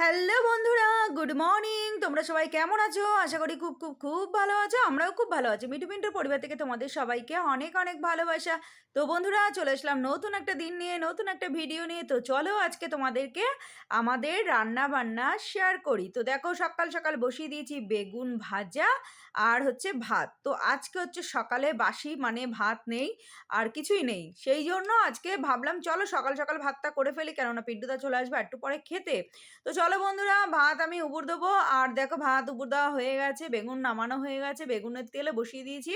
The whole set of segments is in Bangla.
হ্যালো বন্ধুরা, গুড মর্নিং। তোমরা সবাই কেমন আছো? আশা করি খুব খুব খুব ভালো আছো। আমরাও খুব ভালো আছি। মিটু মিন্টুর পরিবার থেকে তোমাদের সবাইকে অনেক অনেক ভালোবাসা। তো বন্ধুরা, চলে আসলাম নতুন একটা দিন নিয়ে, নতুন একটা ভিডিও নিয়ে। তো চলো আজকে তোমাদেরকে আমাদের রান্না বান্না শেয়ার করি। তো দেখো, সকাল সকাল বসিয়ে দিয়েছি বেগুন ভাজা আর হচ্ছে ভাত। তো আজকে হচ্ছে সকালে বাসি মানে ভাত নেই আর কিছুই নেই। সেই জন্য আজকে ভাবলাম, চলো সকাল সকাল ভাতটা করে ফেলি। কেননা পিন্টুদা চলে আসবে একটু পরে খেতে। তো চলো বন্ধুরা, ভাত আমি উবুর দেবো। আর দেখো, ভাত উবুর দেওয়া হয়ে গেছে, বেগুন নামানো হয়ে গেছে। বেগুনের তেলে বসিয়ে দিয়েছি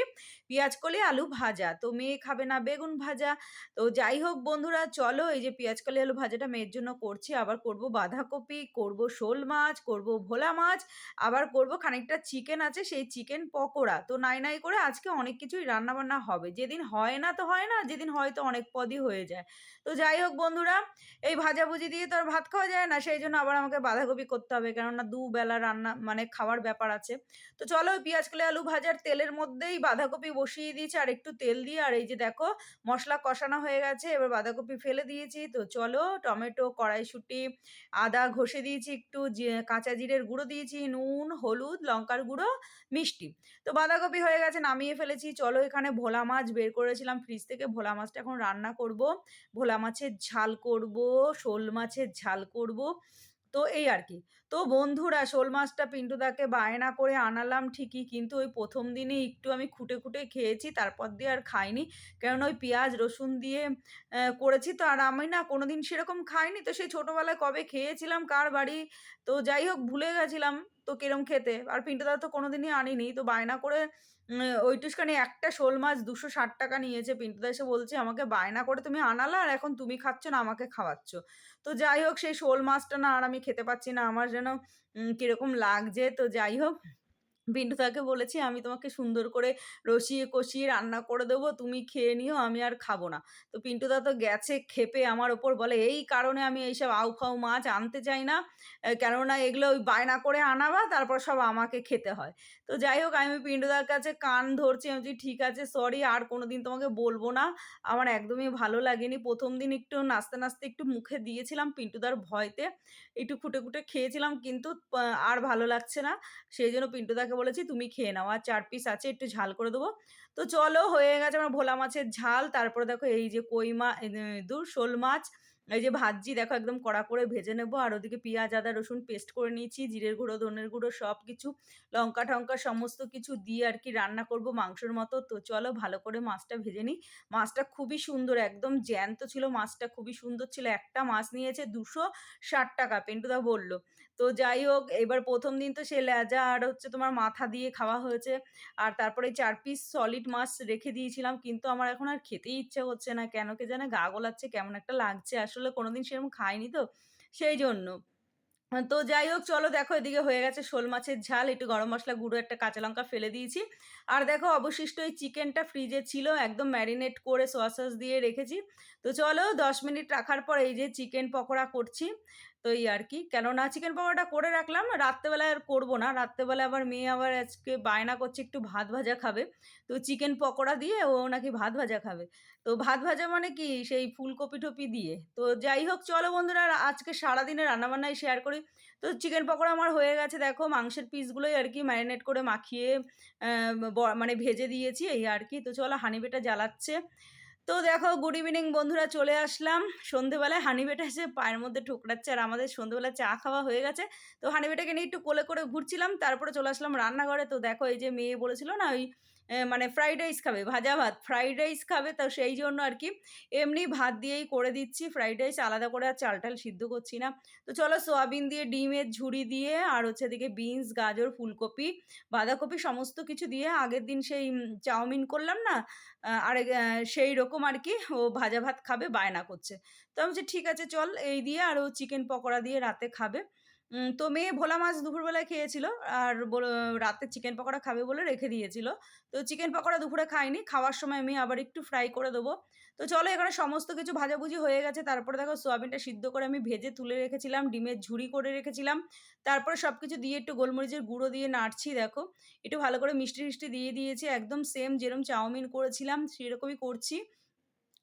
পেঁয়াজ কলি, আলু ভাজা। তো মেয়ে খাবে না বেগুন ভাজা। তো যাই হোক বন্ধুরা, চলো এই যে পেঁয়াজ কলি, আলু ভাজাটা মেয়ের জন্য করছি। আবার করব বাঁধাকপি, করব শোল মাছ, করব ভোলা মাছ, আবার করব খানিকটা চিকেন আছে, সেই চিকেন পকোড়া। তো নাই নাই করে আজকে অনেক কিছুই রান্না বান্না হবে। যেদিন হয় না তো হয় না, যেদিন হয়তো অনেক পদই হয়ে যায়। তো যাই হোক বন্ধুরা, এই ভাজাভুজি দিয়ে তো আর ভাত খাওয়া যায় না, সেই জন্য আবার আমাকে বাঁধাকপি করতে হবে। কেননা দুবেলা রান্না মানে খাওয়ার ব্যাপার আছে। তো চলো পেঁয়াজ কলে আলু ভাজার তেলের মধ্যেই বাঁধাকপি বসিয়ে দিয়েছি আর একটু তেল দিয়ে। আর এই যে দেখো মশলা কষানো হয়ে গেছে, এবার বাঁধাকপি ফেলে দিয়েছি। তো চলো টমেটো, কড়াইশুঁটি, আদা ঘষে দিয়েছি একটু কাঁচা জিরের গুঁড়ো দিয়েছি, নুন, হলুদ, লঙ্কার গুঁড়ো, মিষ্টি। তো বাঁধাকপি হয়ে গেছে, নামিয়ে ফেলেছি। চলো এখানে ভোলা মাছ বের করেছিলাম ফ্রিজ থেকে। ভোলা মাছটা এখন রান্না করব। ভোলা মাছের ঝাল করব, শোল মাছের ঝাল করব। তো এই আর কি। তো বন্ধুরা, শোল মাছটা পিন্টুদাকে বায়না করে আনালাম ঠিকই, কিন্তু ওই প্রথম দিনে একটু আমি খুঁটে খুঁটে খেয়েছি, তারপর দিয়ে আর খাইনি। কারণ ওই পেঁয়াজ, রসুন দিয়ে করেছি তো, আর আমি না কোনোদিন সেরকম খাইনি। তো সেই ছোটোবেলায় কবে খেয়েছিলাম, কার বাড়ি? তো যাই হোক, ভুলে গেছিলাম। তো কিরম খেতে? আর পিন্টু দাদা তো কোনোদিনই আনিনি, তো বায়না করে ওই টুসখানি একটা শোল মাছ দুশো ষাট টাকা নিয়েছে। পিন্টুদা এসে বলছে, আমাকে বায়না করে তুমি আনালা আর এখন তুমি খাচ্ছ না, আমাকে খাওয়াচ্ছ। তো যাই হোক, সেই শোল মাছটা না আর আমি খেতে পাচ্ছি না। আমার যেন কীরকম লাগছে। তো যাই হোক পিন্টুদাকে বলেছি, আমি তোমাকে সুন্দর করে রসিয়ে কষিয়ে রান্না করে দেবো, তুমি খেয়ে নিও, আমি আর খাব না। তো পিন্টুদা তো গেছে খেপে আমার ওপর বলে, এই কারণে আমি এইসব আউ ফাউ মাছ আনতে চাই না কেননা এগুলো ওই বায়না করে আনাবা, তারপর সব আমাকে খেতে হয়। তো যাই হোক, আমি পিন্টুদার কাছে কান ধরছি, আমি ঠিক আছে, সরি, আর কোনো দিন তোমাকে বলব না। আমার একদমই ভালো লাগেনি। প্রথম দিন একটু নাচতে নাচতে একটু মুখে দিয়েছিলাম পিন্টুদার ভয়তে, একটু খুঁটে খুঁটে খেয়েছিলাম, কিন্তু আর ভালো লাগছে না। সেই জন্য পিন্টুদাকে বলেছি তুমি খেয়ে নাও। আর চার পিস আছে, একটু ঝাল করে দেবো। তো চলো হয়ে গেছে আমার ভোলা মাছের ঝাল। তারপরে দেখো এই যে কই মা দূর শোল মাছ। এই যে ভাজি দেখো একদম কড়া করে ভেজে নেব, আর ওদিকে পেঁয়াজ, আদা, রসুন পেস্ট করে নিয়েছি, জিরের গুঁড়ো, ধনের গুঁড়ো সব কিছু লঙ্কা টঙ্কা সমস্ত কিছু দিয়ে আর কি রান্না করব মাংসের মতো। তো চলো ভালো করে মাছটা ভেজে নিই। মাছটা খুবই সুন্দর, একদম জ্যান্ত ছিল মাছটা, খুবই সুন্দর ছিল। একটা মাছ নিয়েছে দুশো ষাট টাকা পেন্টুদা বলল। তো যাই হোক, এবার প্রথম দিন তো সে লেজা আর হচ্ছে তোমার মাথা দিয়ে খাওয়া হয়েছে। আর তারপরে চার পিস সলিড মাছ রেখে দিয়েছিলাম, কিন্তু আমার এখন আর খেতেই ইচ্ছে হচ্ছে না। কেন কে জানে গা গোলাচ্ছে, কেমন একটা লাগছে আসলে। কোনোদিন সেরকম খাইনি তো, সেই জন্য। তো যাই হোক, চলো দেখো, এদিকে হয়ে গেছে শোল মাছের ঝাল, একটু গরম মশলা, গুঁড়ো, একটা কাঁচা লঙ্কা ফেলে দিয়েছি। আর দেখো, অবশিষ্ট এই চিকেনটা ফ্রিজে ছিল, একদম ম্যারিনেট করে সস দিয়ে রেখেছি। তো চলো, দশ মিনিট রাখার পর এই যে চিকেন পকোড়া করছি। তো এই আর কি কেননা চিকেন পকোড়াটা করে রাখলাম, রাত্রেবেলায় আর করব না। রাত্রেবেলা আবার মেয়ে আবার আজকে বায়না করছে একটু ভাত ভাজা খাবে। তো চিকেন পকোড়া দিয়ে ও নাকি ভাত ভাজা খাবে। তো ভাত ভাজা মানে কি? সেই ফুলকপি টপি দিয়ে। তো যাই হোক, চলো বন্ধুরা, আজকে সারাদিনের রান্নাবান্নায় শেয়ার করি। তো চিকেন পকোড়া আমার হয়ে গেছে, দেখো মাংসের পিসগুলোই আর কি ম্যারিনেট করে মাখিয়ে মানে ভেজে দিয়েছি এই আর কি তো চলো হানিবেটা জ্বালাচ্ছে। তো দেখো গুড ইভিনিং বন্ধুরা, চলে আসলাম। সন্ধেবেলায় হানিবেটা এসে পায়ের মধ্যে ঠোকরাচ্ছে আর আমাদের সন্ধেবেলা চা খাওয়া হয়ে গেছে। তো হানিবেটাকে নিয়ে একটু কোলে করে ঘুরছিলাম, তারপরে চলে আসলাম রান্নাঘরে। তো দেখো, এই যে মেয়ে বলেছিল না, ওই মানে ফ্রাইড রাইস খাবে, ভাজা ভাত। ফ্রাইড রাইস খাবে, তো সেই জন্য আর কি এমনি ভাত দিয়েই করে দিচ্ছি। ফ্রাইড রাইস আলাদা করে আর চাল টাল সিদ্ধ করছি না। তো চলো সোয়াবিন দিয়ে, ডিমের ঝুড়ি দিয়ে আর হচ্ছে এদিকে বিনস গাজর, ফুলকপি, বাঁধাকপি সমস্ত কিছু দিয়ে আগের দিন সেই চাউমিন করলাম না আর সেই রকম আর কি ও ভাজা ভাত খাবে, বায়না করছে। তো আমি ঠিক আছে, চল। এই দিয়ে আর ও চিকেন পকোড়া দিয়ে রাতে খাবে। তো মেয়ে ভোলা মাছ দুপুরবেলায় খেয়েছিল আর রাতে চিকেন পকোড়া খাবে বলে রেখে দিয়েছিল। তো চিকেন পকোড়া দুপুরে খাইনি, খাওয়ার সময় আমি আবার একটু ফ্রাই করে দেবো। তো চলো এখানে সমস্ত কিছু ভাজাভুজি হয়ে গেছে, তারপরে দেখো সোয়াবিনটা সিদ্ধ করে আমি ভেজে তুলে রেখেছিলাম, ডিমের ঝুড়ি করে রেখেছিলাম। তারপরে সব কিছু দিয়ে একটু গোলমরিচের গুঁড়ো দিয়ে নাড়ছি, দেখো। একটু ভালো করে মিষ্টি মিষ্টি দিয়ে দিয়েছি, একদম সেম যেরকম চাউমিন করেছিলাম, সেরকমই করছি।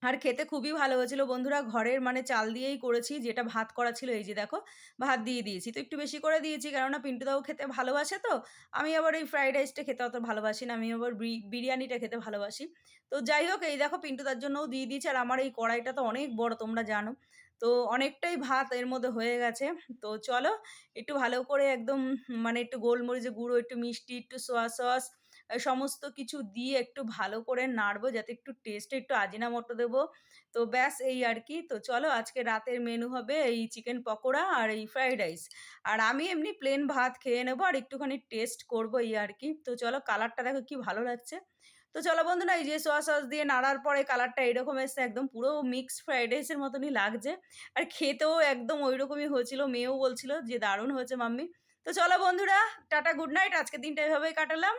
আর খেতে খুবই ভালো হয়েছিল বন্ধুরা। ঘরের মানে চাল দিয়েই করেছি যেটা ভাত করা ছিল এই যে দেখো ভাত দিয়ে দিয়েছি। তো একটু বেশি করে দিয়েছি কেননা পিন্টুদাও খেতে ভালোবাসে তো। আমি আবার এই ফ্রাইড রাইসটা খেতে অত ভালোবাসি না। আমি আবার বিরিয়ানিটা খেতে ভালোবাসি। তো যাই হোক এই দেখো পিন্টুদার জন্যও দিয়ে দিয়েছি আর আমার এই কড়াইটা তো অনেক বড় তোমরা জানো। তো অনেকটাই ভাত এর মধ্যে হয়ে গেছে। তো চলো একটু ভালো করে একদম মানে একটু গোলমরিচের গুঁড়ো, একটু মিষ্টি, একটু সোয়া সস সমস্ত কিছু দিয়ে একটু ভালো করে নাড়বো, যাতে একটু টেস্টে একটু আজিনামোটো দেবো। তো ব্যাস এই আর কি তো চলো আজকে রাতের মেনু হবে এই চিকেন পকোড়া আর এই ফ্রাইড রাইস। আর আমি এমনি প্লেন ভাত খেয়ে নেব আর একটুখানি টেস্ট করব এই আর কি তো চলো কালারটা দেখো কি ভালো লাগছে। তো চলো বন্ধুরা এই যে সোয়া সস দিয়ে নাড়ার পরে কালারটা এরকম এসছে, একদম পুরো মিক্সড ফ্রাইড রাইসের মতনই লাগছে। আর খেতেও একদম ঐরকমই হয়েছিল। মেয়েও বলছিল যে দারুণ হয়েছে মাম্মি। তো চলো বন্ধুরা, টাটা গুড নাইট। আজকে দিনটা এভাবেই কাটালাম।